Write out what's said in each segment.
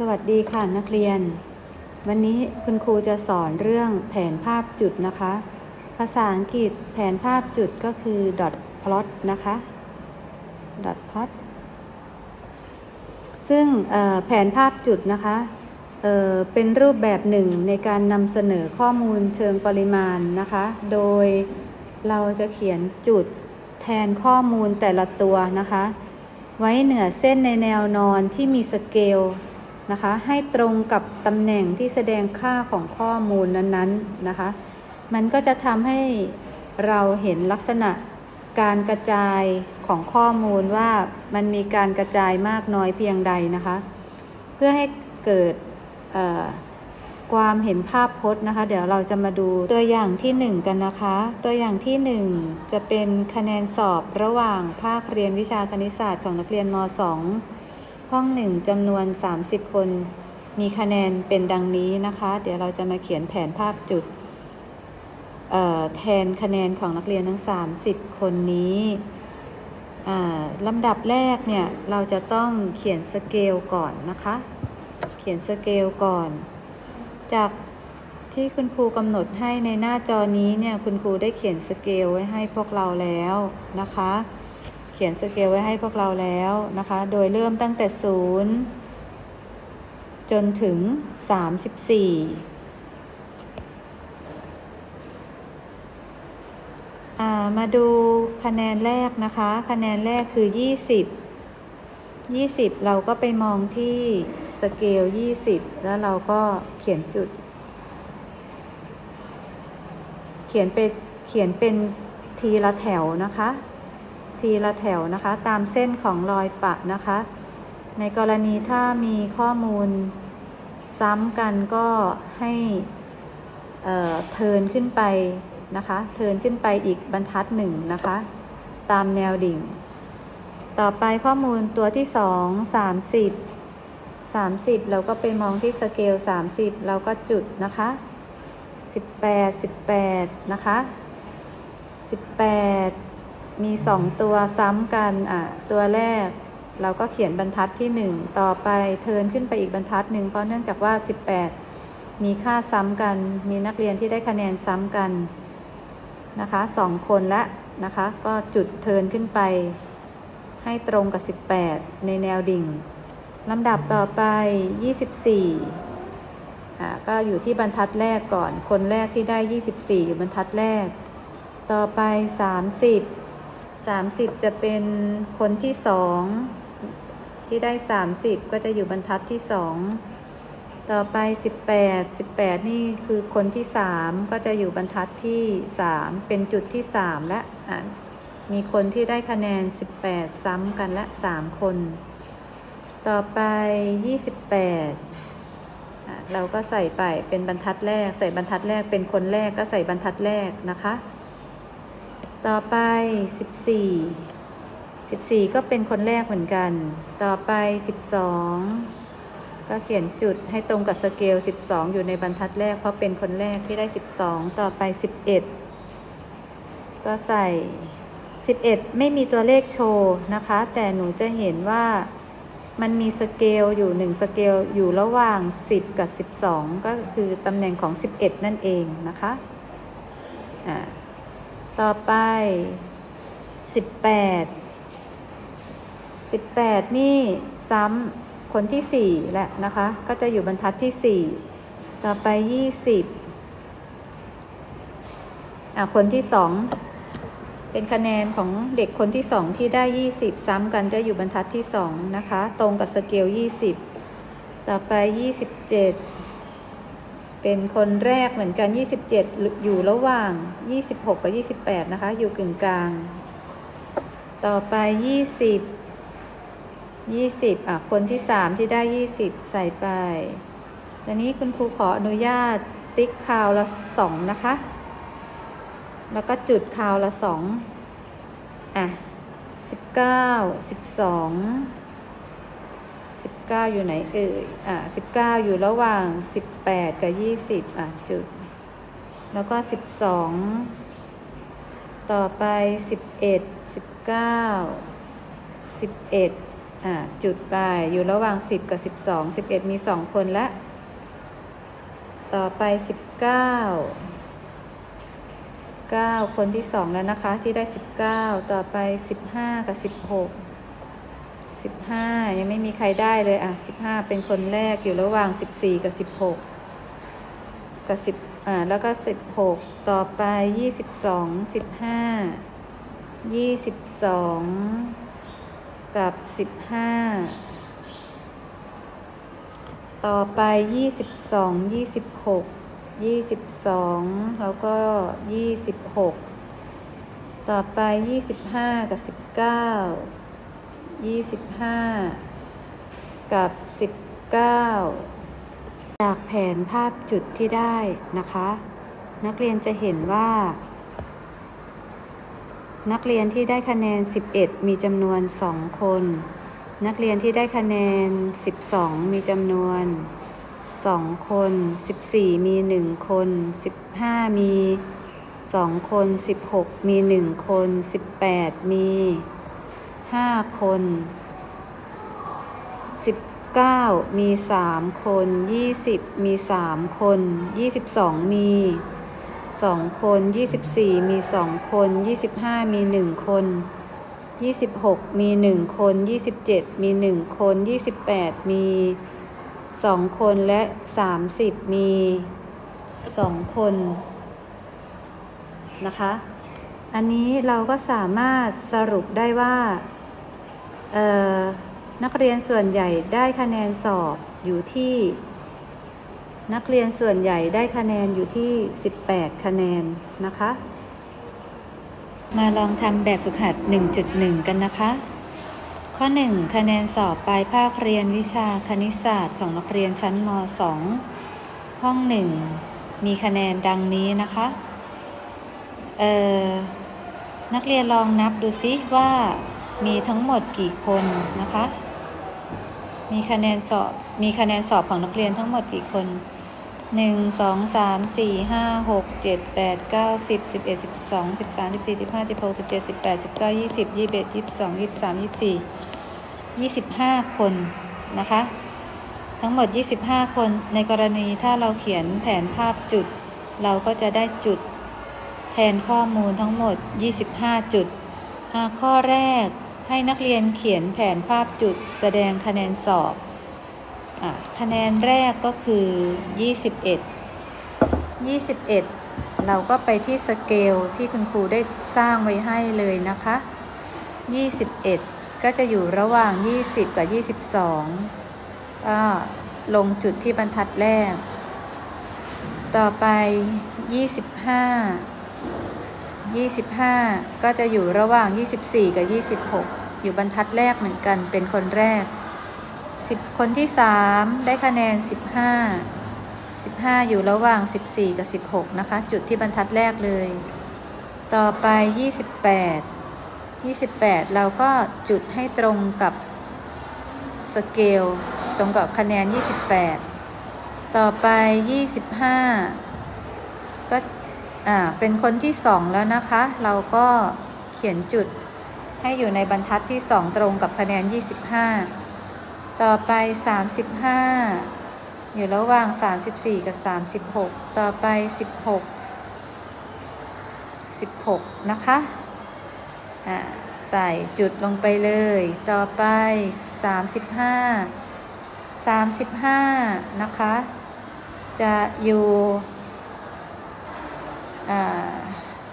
สวัสดีค่ะนักเรียน วันนี้คุณครูจะสอนเรื่องแผนภาพจุดนะคะ ภาษาอังกฤษแผนภาพจุดก็คือ dot plot นะคะ dot plot ซึ่งแผนภาพจุดนะคะเเป็นรูปแบบหนึ่งในการนำเสนอข้อมูลเชิงปริมาณนะคะ โดยเราจะเขียนจุดแทนข้อมูลแต่ละตัวนะคะ ไว้เหนือเส้นในแนวนอนที่มีสเกล นะคะ ให้ตรงกับตำแหน่งที่แสดงค่าของข้อมูลนั้นๆนะคะ มันก็จะทำให้เราเห็นลักษณะการกระจายของข้อมูลว่ามันมีการกระจายมากน้อยเพียงใดนะคะ เพื่อให้เกิดความเห็นภาพพจน์นะคะ เดี๋ยวเราจะมาดูตัวอย่างที่ 1 กันนะคะ ตัวอย่างที่ 1 จะเป็นคะแนนสอบระหว่างภาคเรียนวิชาคณิตศาสตร์ของนักเรียนม 2 ห้อง1จำนวน 30 คน มีคะแนนเป็นดังนี้นะคะ เดี๋ยวเราจะมาเขียนแผนภาพจุดแทนคะแนนของนักเรียนทั้ง 30 คนนี้ลำดับแรกเนี่ย เราจะต้องเขียนสเกลก่อนนะคะ เขียนสเกลก่อน จากที่คุณครูกำหนดให้ในหน้าจอนี้เนี่ย คุณครูได้เขียนสเกลไว้ให้พวกเราแล้วนะคะ เขียนสเกลไว้ให้พวกเราแล้วนะคะ โดยเริ่มตั้งแต่ 0 จนถึง 34อ่ามาดูคะแนนแรกนะคะ คะแนนแรกคือ 20 20 เราก็ไปมองที่สเกล 20 แล้วเราก็เขียนจุด เขียนเป็นเขียนเป็นทีละแถวนะคะ ทีละแถวนะคะ ตามเส้นของรอยปะนะคะ ในกรณีถ้ามีข้อมูลซ้ำกันก็ให้เอ่อเทินขึ้นไปนะคะ เทินขึ้นไปอีกบรรทัดหนึ่งนะคะ ตามแนวดิ่ง ต่อไปข้อมูลตัวที่สองสามสิบสามสิบเราก็ไปมองที่สเกลสามสิบเราก็จุดนะคะสิบแปดสิบแปดนะคะสิบแปด มีสองตัวซ้ำกันอะตัวแรกเราก็เขียนบรรทัดที่หนึ่งต่อไปเทินขึ้นไปอีกบรรทัดหนึ่งเพราะเนื่องจากว่าสิบแปดมีค่าซ้ำกัน มีนักเรียนที่ได้คะแนนซ้ำกันนะคะสองคนละนะคะ ก็จุดเทินขึ้นไป ให้ตรงกับ 18 ในแนวดิ่งลำดับต่อไป 24อ่าก็อยู่ที่บรรทัดแรกก่อน คนแรกที่ได้ 24 อยู่บรรทัดแรก ต่อไป 30 30จะเป็นคนที่2ที่ได้30ก็จะอยู่บรรทัดที่2ต่อไป18 18นี่คือคนที่3ก็จะอยู่บรรทัดที่3เป็นจุดที่3และอ่ามีคนที่ได้คะแนน18ซ้ำกันละ3คน ต่อไป28อะเราก็ใส่ไปเป็นบรรทัดแรก ใส่บรรทัดแรกเป็นคนแรกก็ใส่บรรทัดแรกนะคะ ต่อไป14 14ก็เป็นคนแรกเหมือนกัน ต่อไป12ก็เขียนจุดให้ตรงกับสเกล12อยู่ในบรรทัดแรก เพราะเป็นคนแรกที่ได้12ต่อไป11ก็ใส่11ไม่มีตัวเลขโชว์นะคะ แต่หนูจะเห็นว่ามันมีสเกลอยู่1สเกลอยู่ระหว่าง 10 กับ 12 ก็คือตำแหน่งของ 11 นั่นเองนะคะ อ่า ต่อไป18 18นี่ซ้ำคนที่4แหละนะคะ ก็จะอยู่บรรทัดที่4ต่อไป20อ่าคนที่2เป็นคะแนนของเด็กคนที่2ที่ได้20ซ้ำกันจะอยู่บรรทัดที่2นะคะ ตรงกับสเกล20ต่อไป27เเป็นคนแรกเหมือนกัน 27 อยู่ระหว่าง 26 กับ 28 นะคะ อยู่กึ่งกลาง ต่อไป 20 20 อะ คนที่ 3 ที่ได้ 20 ใส่ไปตอนนี้คุณครูขออนุญาตติ๊กคาวละ 2 นะคะ แล้วก็จุดคาวละ 2 อะ 19 12 19 อยู่ไหนเอ่ย อะ19 อยู่ระหว่าง 18 กับ 20 อะจุด แล้วก็ 12 ต่อไป 11 19 11 อ่าจุดไปอยู่ระหว่าง 10 กับ 12 11 มี 2 คนละ ต่อไป 19 19 คนที่ 2 แล้วนะคะ ที่ได้ 19 ต่อไป 15 กับ 16 15ยังไม่มีใครได้เลยอะ15เป็นคนแรกอยู่ระหว่าง14กับ16กับ10อ่าแล้วก็16ต่อไป22 15 22กับ15ต่อไป22 26 22แล้วก็26ต่อไป25กับ19 25กั บ19จากแผนภาพจุดที่ได้นะคะ นักเรียนจะเห็นว่า นักเรียนที่ได้คะแนน 11 มีจำนวน 2 คน นักเรียนที่ได้คะแนน 12 มีจำนวน 2 คน 14 มี 1 คน 15 มี 2 คน 16 มี 1 คน 18 มี 5คน19มี3คน20มี3คน22มี2คน24มี2คน25มี1คน26มี1คน27มี1คน28มี2คนและ30มี2คนนะคะ อันนี้เราก็สามารถสรุปได้ว่า นักเรียนส่วนใหญ่ได้คะแนนสอบอยู่ที่ นักเรียนส่วนใหญ่ได้คะแนนอยู่ที่ 18 คะแนนนะคะ มาลองทำแบบฝึกหัด 1.1 กันนะคะ ข้อ 1 คะแนนสอบปลายภาคเรียนวิชาคณิตศาสตร์ของนักเรียนชั้นม 2 ห้อง 1 มีคะแนนดังนี้นะคะนักเรียนลองนับดูซิว่า มีทั้งหมดกี่คนนะคะ มีคะแนนสอบมีคะแนนสอบของนักเรียนทั้งหมดกี่คนหนึ่งสองสามสี่ห้าหกเจ็ดแปดเก้าสิบสิบเอ็ดสิบสองสิบสามสิบสี่สิบห้าสิบหกสิบเจ็ดสิบแปดสิบเก้ายี่สิบยี่สิบเอ็ดยี่สิบสองยี่สิบสามยี่สิบสี่ยี่สิบห้าคนนะคะ ทั้งหมด25คนในกรณีถ้าเราเขียนแผนภาพจุด เราก็จะได้จุดแทนข้อมูลทั้งหมด25จุดอ่าจุด ข้อแรก ให้นักเรียนเขียนแผนภาพจุดแสดงคะแนนสอบอคะแนนแรกก็คือ 21 21 เราก็ไปที่สเกลที่คุณครูได้สร้างไว้ให้เลยนะคะ 21 ก็จะอยู่ระหว่าง 20 กับ 22 ก็ลงจุดที่บรรทัดแรก ต่อไป 25 25 ก็จะอยู่ระหว่าง 24 กับ 26 อยู่บรรทัดแรกเหมือนกันเป็นคนแรก 10 คนที่ 3 ได้คะแนน 15 15 อยู่ระหว่าง 14 กับ 16 นะคะ จุดที่บรรทัดแรกเลย ต่อไป 28 28 เราก็จุดให้ตรงกับสเกลตรงกับคะแนน 28 ต่อไป 25 ก็ อ่าเป็นคนที่2แล้วนะคะ เราก็เขียนจุดให้อยู่ในบรรทัดที่2ตรงกับคะแนน 25 ต่อไป 35 อยู่ระหว่าง 34 กับ 36 ต่อไป 16 16 นะคะอ่าใส่จุดลงไปเลย ต่อไป 35 35 นะคะ จะอยู่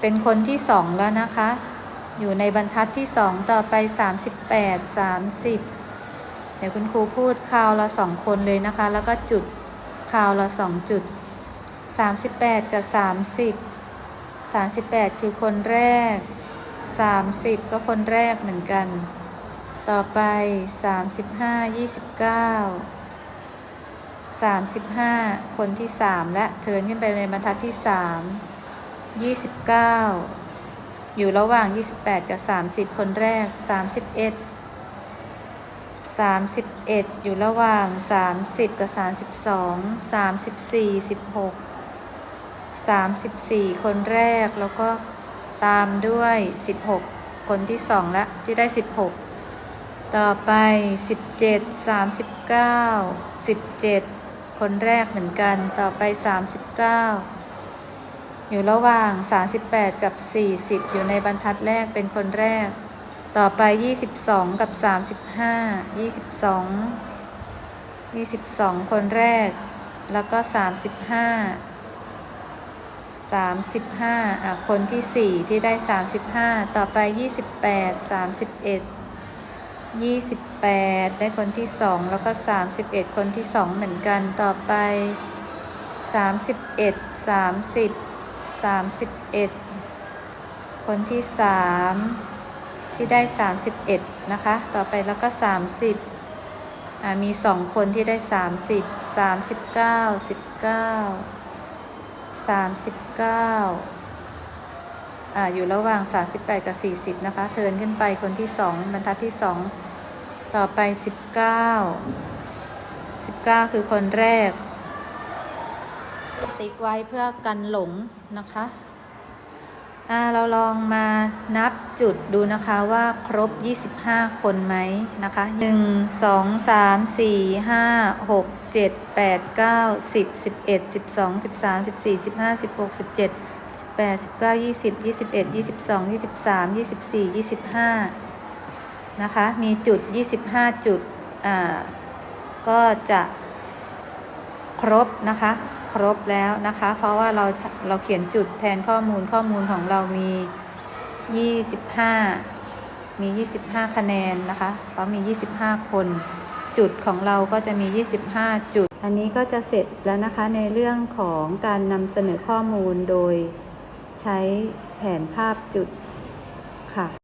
เป็นคนที่2แล้วนะคะ อยู่ในบรรทัดที่2ต่อไป38 30เดี๋ยวคุณครูพูดคราวละ2คนเลยนะคะ แล้วก็จุดคราวละ2จุด38กับ30 38คือคนแรก30ก็คนแรกเหมือนกัน ต่อไป35 29 35 คนที่ 3 และเทินขึ้นไปในบรรทัดที่ 3 29 อยู่ระหว่าง 28 กับ 30 คนแรก 31 31 อยู่ระหว่าง 30 กับ 32 34 16 34 คนแรกแล้วก็ตามด้วย 16 คนที่ 2 ละที่ได้ 16 ต่อไป 17 39 17 คนแรกเหมือนกันต่อไป 39 อยู่ระหว่าง 38 กับ 40 อยู่ในบรรทัดแรกเป็นคนแรก ต่อไป 22 กับ 35 22 22 คนแรก แล้วก็ 35 35อะคนที่ 4 ที่ได้ 35 ต่อไป 28 31 28 ได้คนที่ 2 แล้วก็ 31 คนที่ 2 เหมือนกันต่อไป 31 30 31คนที่3ที่ได้31นะคะ ต่อไปแล้วก็30อ่ามี2คนที่ได้30 39 19 39อ่าอยู่ระหว่าง 38 กับ 40 นะคะ เทิร์นขึ้นไปคนที่ 2 บรรทัดที่ 2 ต่อไป 19 19 คือคนแรก ติ๊กไว้เพื่อกันหลงนะคะอ่าเราลองมานับจุดดูนะคะว่าครบ 25 คนไหมนะคะ 1 2 3 4 5 6 7 8 9 10 11 12 13 14 15 16 17 18 19 20 21 22 23 24 25นะคะมีจุด 25 จุดอ่าก็จะครบนะคะ ครบแล้วนะคะ เพราะว่าเราเราเขียนจุดแทนข้อมูลข้อมูลของเรามี 25 มี 25 คะแนนนะคะเพราะมี 25 คน จุดของเราก็จะมี 25 จุด อันนี้ก็จะเสร็จแล้วนะคะในเรื่องของการนำเสนอข้อมูลโดยใช้แผนภาพจุดค่ะ